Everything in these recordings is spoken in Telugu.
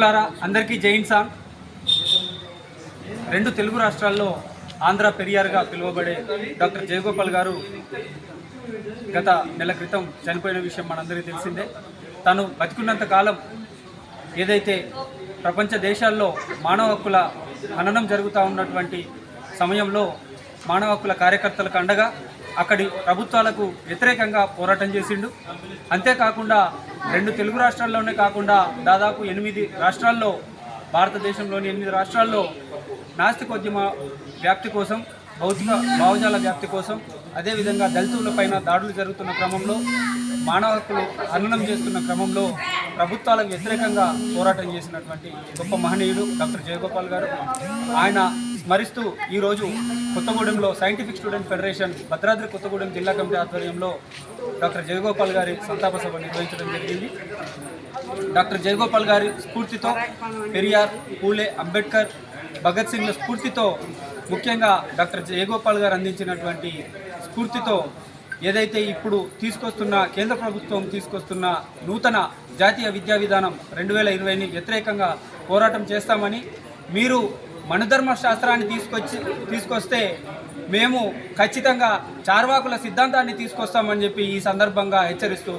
మిత్రులారా అందరికీ జైన్ సాంగ్ రెండు తెలుగు రాష్ట్రాల్లో ఆంధ్ర పెరియార్గా పిలువబడే డాక్టర్ జయగోపాల్ గారు గత నెల క్రితం చనిపోయిన విషయం మనందరికీ తెలిసిందే. తను బతికున్నంత కాలం ఏదైతే ప్రపంచ దేశాల్లో మానవ హక్కుల హననం జరుగుతూ ఉన్నటువంటి సమయంలో మానవ హక్కుల కార్యకర్తలకు అండగా అక్కడి ప్రభుత్వాలకు వ్యతిరేకంగా పోరాటం చేసిండు. అంతేకాకుండా రెండు తెలుగు రాష్ట్రాల్లోనే కాకుండా దాదాపు ఎనిమిది రాష్ట్రాల్లో భారతదేశంలోని ఎనిమిది రాష్ట్రాల్లో నాస్తికోద్యమ వ్యాప్తి కోసం భౌతిక భావజాల వ్యాప్తి కోసం అదేవిధంగా దళితులపైన దాడులు జరుగుతున్న క్రమంలో మానవ హక్కులు హననం చేస్తున్న క్రమంలో ప్రభుత్వాలకు వ్యతిరేకంగా పోరాటం చేసినటువంటి గొప్ప మహనీయుడు డాక్టర్ జయగోపాల్ గారు. ఆయన స్మరిస్తూ ఈరోజు కొత్తగూడెంలో scientific student federation Bhadradri Kothagudem జిల్లా కమిటీ ఆధ్వర్యంలో డాక్టర్ జయగోపాల్ గారి సంతాప సభ నిర్వహించడం జరిగింది. డాక్టర్ జయగోపాల్ గారి స్ఫూర్తితో పెరియార్ పూలే అంబేద్కర్ భగత్ సింగ్ల స్ఫూర్తితో ముఖ్యంగా డాక్టర్ జయగోపాల్ గారు అందించినటువంటి స్ఫూర్తితో ఏదైతే ఇప్పుడు తీసుకొస్తున్న కేంద్ర ప్రభుత్వం తీసుకొస్తున్న నూతన జాతీయ విద్యా విధానం రెండు వేల ఇరవైని వ్యతిరేకంగా పోరాటం చేస్తామని మీరు మనుధర్మ శాస్త్రాన్ని తీసుకొచ్చి తీసుకొస్తే మేము ఖచ్చితంగా చార్వాకుల సిద్ధాంతాన్ని తీసుకొస్తామని చెప్పి ఈ సందర్భంగా హెచ్చరిస్తూ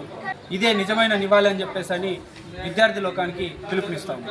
ఇదే నిజమైన నివాళి అని చెప్పేసి అని విద్యార్థి లోకానికి పిలుపునిస్తాము.